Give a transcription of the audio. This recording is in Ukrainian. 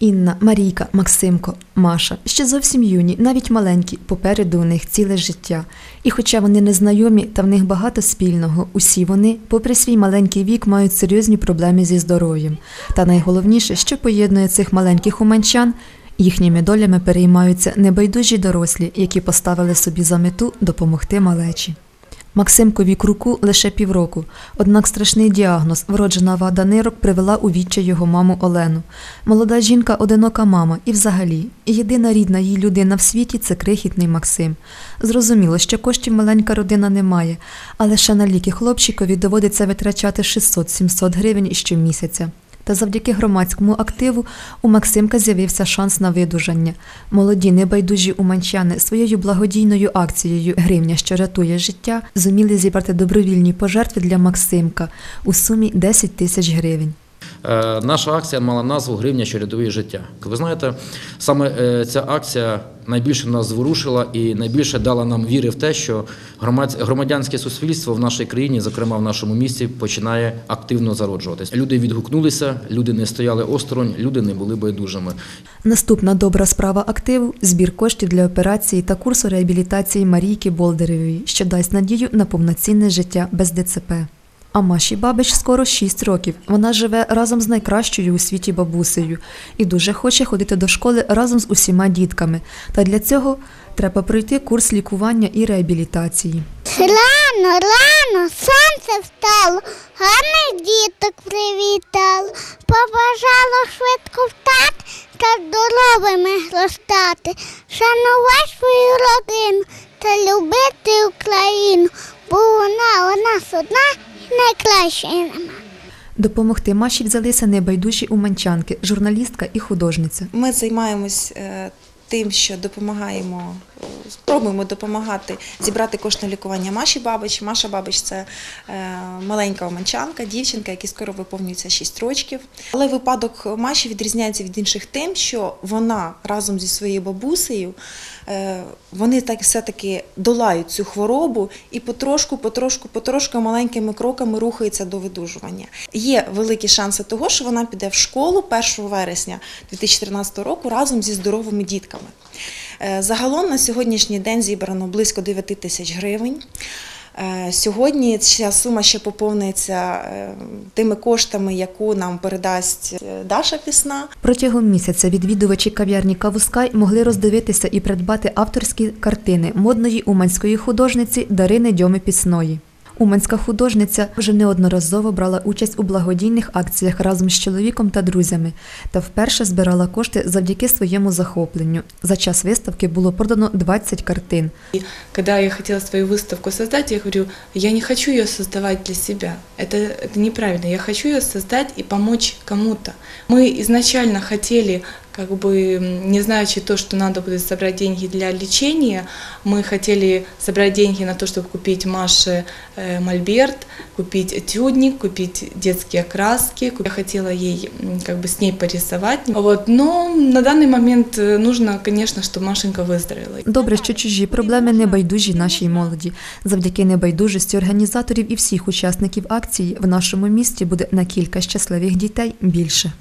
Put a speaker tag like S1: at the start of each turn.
S1: Інна, Марійка, Максимко, Маша ще зовсім юні, навіть маленькі, попереду у них ціле життя. І хоча вони не знайомі та в них багато спільного, усі вони, попри свій маленький вік, мають серйозні проблеми зі здоров'ям. Та найголовніше, що поєднує цих маленьких уманчан, їхніми долями переймаються небайдужі дорослі, які поставили собі за мету допомогти малечі. Максимкові круку лише півроку, однак страшний діагноз, вроджена вада нирок, привела у відчай його маму Олену. Молода жінка одинока мама і взагалі, єдина рідна їй людина в світі це крихітний Максим. Зрозуміло, що коштів маленька родина не має, але ще на ліки хлопчикові доводиться витрачати 600-700 гривень щомісяця. Та завдяки громадському активу у Максимка з'явився шанс на видужання. Молоді небайдужі уманчани своєю благодійною акцією Гривня, що рятує життя, зуміли зібрати добровільні пожертви для Максимка у сумі 10 тисяч гривень.
S2: Е, Наша акція мала назву Гривня, що рятує життя. Ви знаєте, саме е, ця акція найбільше нас зворушила і найбільше дала нам віри в те, що громадянське суспільство в нашій країні, зокрема в нашому місті, починає активно зароджуватись. Люди відгукнулися, люди не стояли осторонь, люди не були байдужими.
S1: Наступна добра справа активу збір коштів для операції та курсу реабілітації Марійки Болдеревої, що дасть надію на повноцінне життя без ДЦП. А Маші Бабич скоро 6 років. Вона живе разом з найкращою у світі бабусею і дуже хоче ходити до школи разом з усіма дітками. Та для цього треба пройти курс лікування і реабілітації.
S3: Рано, рано, сонце встало, гарних діток привітало, побажало швидко встати та здоровими зростати, шанувати свою родину та любити Україну, бо вона у нас одна нема.
S1: Допомогти Маші взялися небайдужі уманчанки, журналістка і художниця.
S4: Ми займаємось е, тим, що допомагаємо, спробуємо допомагати зібрати кошти на лікування Маші Бабич. Маша Бабич це е, маленька оманчанка, дівчинка, якій скоро виповнюється 6 років. Але випадок Маші відрізняється від інших тим, що вона разом зі своєю бабусею е, вони так все-таки долають цю хворобу і потрошку, потрошку, потрошку маленькими кроками рухаються до видужування. Є великі шанси того, що вона піде в школу 1 вересня 2013 року разом зі здоровими дітками. Е, Загалом на сьогоднішній день зібрано близько 9 тисяч гривень. Е, Сьогодні ця сума ще поповниться е, тими коштами, яку нам передасть Даша Пісна.
S1: Протягом місяця відвідувачі кав'ярні Кавускай могли роздивитися і придбати авторські картини модної уманської художниці Дарини Дьоми Пісної. Уманська художниця вже неодноразово брала участь у благодійних акціях разом з чоловіком та друзями та вперше збирала кошти завдяки своєму захопленню. За час виставки було продано 20 картин.
S5: Когда я хотела свою выставку создать, я говорю, я не хочу ее создавать для себя. Это, это неправильно. Я хочу ее создать и помочь кому-то. Мы изначально хотели, как бы, м, не знаючи то, что надо будет собрать деньги для лечения, мы хотели собрать деньги на то, чтобы купить Маше э, мольберт, купить этюдник, купить детские краски. Я хотела ей м, как бы с ней порисовать. Вот. Но на данный момент э, нужно, конечно, чтобы Машенька выздоровела.
S1: Добре, що чужі проблеми не байдужі нашій молоді. Завдяки небайдужості організаторів і всіх учасників акції в нашому місті буде на кілька щасливих дітей більше.